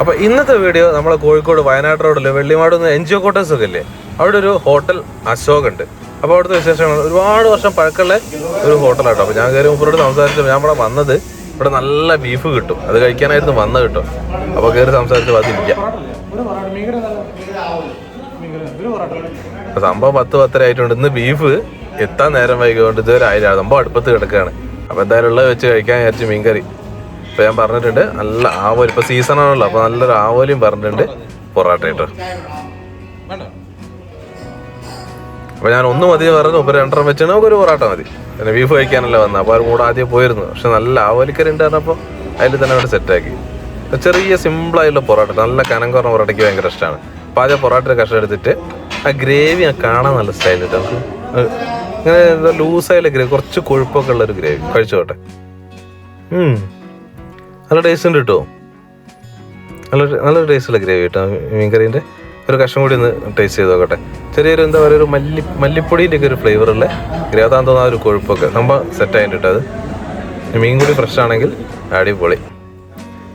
അപ്പൊ ഇന്നത്തെ വീഡിയോ നമ്മളെ കോഴിക്കോട് വയനാട് റോഡിൽ Vellimadu N G O quarters ഒക്കെ ഇല്ലേ അവിടെ ഒരു ഹോട്ടൽ അശോക് ഉണ്ട്. അപ്പൊ അവിടുത്തെ വിശേഷങ്ങൾ ഒരുപാട് വർഷം പഴക്കമുള്ള ഒരു ഹോട്ടലാട്ടോ. അപ്പൊ ഞാൻ കയറി മുപ്പറോട് സംസാരിച്ചു ഞാൻ ഇവിടെ വന്നത് ഇവിടെ നല്ല ബീഫ് കിട്ടും. അത് കഴിക്കാനായിരുന്നു വന്നത് കിട്ടും. അപ്പൊ കയറി സംസാരിച്ച് വന്നിരിക്കാം സംഭവം പത്ത് പത്തര ആയിട്ടുണ്ട്. ഇന്ന് ബീഫ് എത്താൻ നേരം വൈകിയോണ്ട് ഇതുവരെ ആയില്ല. സംഭവം അടുപ്പത്ത് കിടക്കുകയാണ്. അപ്പൊ എന്തായാലും ഉള്ളത് വെച്ച് കഴിക്കാൻ വിചാരിച്ച് മീൻകറി. ഇപ്പോൾ ഞാൻ പറഞ്ഞിട്ടുണ്ട് നല്ല ആവോലി. ഇപ്പോൾ സീസൺ ആണല്ലോ അപ്പോൾ നല്ലൊരു ആവോലിയും പറഞ്ഞിട്ടുണ്ട്. പൊറോട്ട കേട്ടോ. അപ്പോൾ ഞാൻ ഒന്ന് മതി പറഞ്ഞു ഇപ്പോൾ രണ്ടെണ്ണം വെച്ചാൽ നമുക്ക് ഒരു പൊറോട്ട മതി. പിന്നെ ബീഫ് കഴിക്കാനല്ലേ വന്നത്. അപ്പോൾ അവർ കൂടെ ആദ്യം പോയിരുന്നു. പക്ഷെ നല്ല ആവോലിക്കറി ഉണ്ടായിരുന്നപ്പോൾ അതിൽ തന്നെ അവിടെ സെറ്റാക്കി ചെറിയ സിമ്പിളായുള്ള പൊറോട്ട നല്ല കനം കുറഞ്ഞ പൊറോട്ടയ്ക്ക് ഭയങ്കര ഇഷ്ടമാണ് അപ്പോൾ ആദ്യം പൊറോട്ടയുടെ കഷ്ണം എടുത്തിട്ട് ആ ഗ്രേവി കാണാൻ നല്ല സ്റ്റൈലിട്ട് നമുക്ക് ഇങ്ങനെ ലൂസായുള്ള ഗ്രേവി കുറച്ച് കൊഴുപ്പൊക്കെ ഉള്ള ഒരു ഗ്രേവി കഴിച്ചോട്ടെ. നല്ല ടേസ്റ്റ് ഉണ്ട് കേട്ടോ നല്ല നല്ലൊരു ടേസ്റ്റുള്ള ഗ്രേവി കേട്ടോ മീൻകറീന്റെ. ഒരു കഷ്ണം കൂടി ഒന്ന് ടേസ്റ്റ് ചെയ്ത് നോക്കട്ടെ. ചെറിയൊരു എന്താ പറയുക ഒരു മല്ലി മല്ലിപ്പൊടിന്റെ ഒക്കെ ഒരു ഫ്ലേവറുള്ള അതാന്ന് തോന്നുന്ന ഒരു കൊഴുപ്പൊക്കെ. നമ്മൾ സെറ്റ് ആയിട്ട് അത്. മീൻ കൂടി ഫ്രഷ് ആണെങ്കിൽ അടിപൊളി.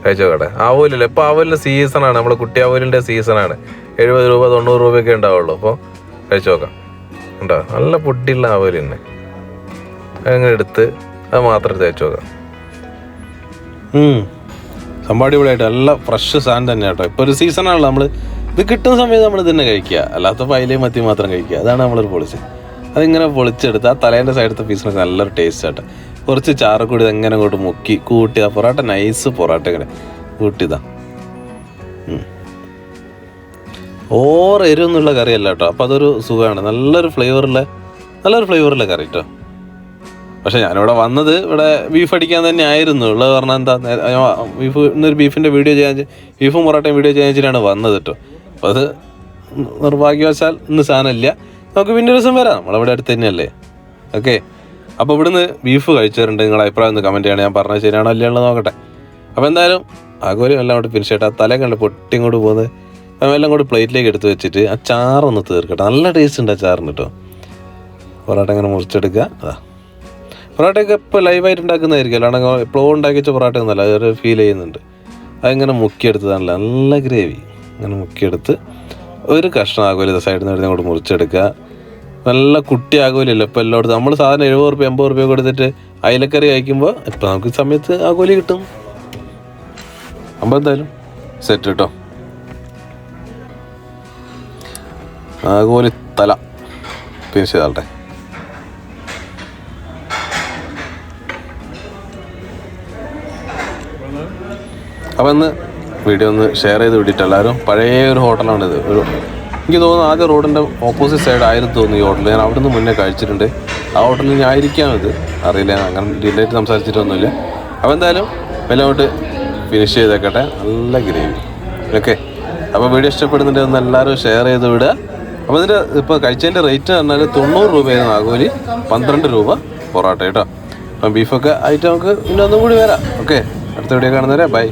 കഴിച്ചു നോക്കട്ടെ ആവോലില്ല? ഇപ്പോൾ ആവോലിന്റെ സീസണാണ് നമ്മുടെ കുട്ടി ആവോലിന്റെ സീസണാണ് എഴുപത് രൂപ തൊണ്ണൂറ് രൂപയൊക്കെ ഉണ്ടാവുള്ളൂ. അപ്പോൾ കഴിച്ചു നോക്കാം ഉണ്ടോ? നല്ല പൊട്ടിയുള്ള ആവൽ തന്നെ. അങ്ങനെ എടുത്ത് അത് മാത്രം തേച്ച് നോക്കാം സംഭവം അടിപൊളിയായിട്ട് നല്ല ഫ്രഷ് സാധനം തന്നെ കേട്ടോ. ഇപ്പോൾ ഒരു സീസണാണല്ലോ നമ്മൾ ഇത് കിട്ടുന്ന സമയത്ത് നമ്മൾ തന്നെ കഴിക്കുക. അല്ലാത്ത അതിലേ മത്തി മാത്രം കഴിക്കുക. അതാണ് നമ്മളൊരു പൊളിച്ച് അതിങ്ങനെ പൊളിച്ചെടുത്ത് ആ തലേന്റെ സൈഡത്തെ പീസിനൊക്കെ നല്ലൊരു ടേസ്റ്റ് ആട്ടെ. കുറച്ച് ചാറക്കൂടി ഇതെങ്ങനെ അങ്ങോട്ട് മുക്കി കൂട്ടി ആ പൊറോട്ട നൈസ് പൊറോട്ട ഇങ്ങനെ കൂട്ടിയതാ ഓർ എരിവെന്നുള്ള കറിയല്ല കേട്ടോ. അപ്പോൾ അതൊരു സുഖമാണ്. നല്ലൊരു ഫ്ലേവറുള്ള നല്ലൊരു ഫ്ലേവറുള്ള കറി കേട്ടോ. പക്ഷേ ഞാനിവിടെ വന്നത് ഇവിടെ ബീഫ് അടിക്കാൻ തന്നെ ആയിരുന്നു. ഉള്ളത് പറഞ്ഞാൽ എന്താ ബീഫ് ഇന്നൊരു ബീഫിന്റെ വീഡിയോ ചെയ്യാൻ ബീഫും പൊറോട്ടയും വീഡിയോ ചെയ്യാൻ വെച്ചിട്ടാണ് വന്നത് കേട്ടോ. അപ്പോൾ അത് നിർഭാഗ്യവശാൽ ഇന്ന് സാധനമില്ല. നമുക്ക് പിന്നെ ഒരു ദിവസം വരാം. നമ്മളവിടെ അടുത്ത് തന്നെയല്ലേ. ഓക്കെ. അപ്പോൾ ഇവിടുന്ന് ബീഫ് കഴിച്ചവരുണ്ട്. നിങ്ങളുടെ അഭിപ്രായം ഒന്ന് കമന്റ് ചെയ്യണം. ഞാൻ പറഞ്ഞത് ശരിയാണോ അല്ലയോ നോക്കട്ടെ. അപ്പോൾ എന്തായാലും ആഗോലും എല്ലാം അവിടെ ആ തല കണ്ട് പൊട്ടിങ്ങോട്ട് പോകുന്നത് എല്ലാം കൂടി പ്ലേറ്റിലേക്ക് എടുത്ത് വെച്ചിട്ട് ആ ചാറൊന്ന് തീർക്കട്ടെ. നല്ല ടേസ്റ്റ് ഉണ്ട് ആ ചാറിന് കേട്ടോ പൊറോട്ട ഇങ്ങനെ മുറിച്ചെടുക്കുക. അതാ പൊറോട്ടയൊക്കെ ഇപ്പോൾ ലൈവായിട്ട് ഉണ്ടാക്കുന്നതായിരിക്കും. അല്ലാണ്ട് എപ്പോഴും ഉണ്ടാക്കി വെച്ച പൊറോട്ട ഒന്നല്ല അതൊരു ഫീൽ ചെയ്യുന്നുണ്ട്. അതിങ്ങനെ മുക്കിയെടുത്തതാണല്ലോ. നല്ല ഗ്രേവി അങ്ങനെ മുക്കിയെടുത്ത് ഒരു കഷ്ണം ആകുമല്ലോ സൈഡിൽ നിന്ന് എടുത്ത് അങ്ങോട്ട് മുറിച്ചെടുക്കുക. നല്ല കുട്ടി ആകുമല്ലോ ഇപ്പോൾ എല്ലായിടത്തും. നമ്മൾ സാധനം എഴുപത് റുപ്യ എൺപത് റുപ്യ കൊടുത്തിട്ട് അയിലക്കറി കഴിക്കുമ്പോൾ ഇപ്പം നമുക്ക് സമയത്ത് ആകോലി കിട്ടും. അപ്പോൾ എന്തായാലും സെറ്റ് കേട്ടോ ആകോലി തല. ഫിനിഷ് ചെയ്താളുടെ അപ്പം ഇന്ന് വീഡിയോ ഒന്ന് ഷെയർ ചെയ്ത് വിട്ടിട്ട് എല്ലാവരും പഴയ ഒരു ഹോട്ടലാണിത് ഒരു എനിക്ക് തോന്നുന്നു ആദ്യം റോഡിന്റെ ഓപ്പോസിറ്റ് സൈഡ് ആയിരുന്നു തോന്നുന്നു ഈ ഹോട്ടൽ ഞാൻ അവിടെ നിന്ന് മുന്നേ കഴിച്ചിട്ടുണ്ട്. ആ ഹോട്ടലിൽ ഞാൻ ആയിരിക്കാം ഇത്. അറിയില്ല അങ്ങനെ ഡീലായിട്ട് സംസാരിച്ചിട്ടൊന്നുമില്ല. അപ്പോൾ എന്തായാലും വില കൊണ്ട് ഫിനിഷ് ചെയ്തേക്കട്ടെ. നല്ല ഗ്രേവി ഓക്കെ അപ്പോൾ വീഡിയോ ഇഷ്ടപ്പെടുന്നുണ്ടെന്ന് എല്ലാവരും ഷെയർ ചെയ്ത് വിടുക. അപ്പോൾ ഇതിന്റെ ഇപ്പോൾ കഴിച്ചതിന്റെ റേറ്റ് പറഞ്ഞാൽ തൊണ്ണൂറ് രൂപയായിരുന്നു ആകോലി പന്ത്രണ്ട് രൂപ പൊറോട്ട കേട്ടോ. അപ്പം ബീഫൊക്കെ ആയിട്ട് നമുക്ക് ഇന്നൊന്നും കൂടി വരാം. ഓക്കെ അടുത്ത വീഡിയോ കാണുന്നവരെ ബൈ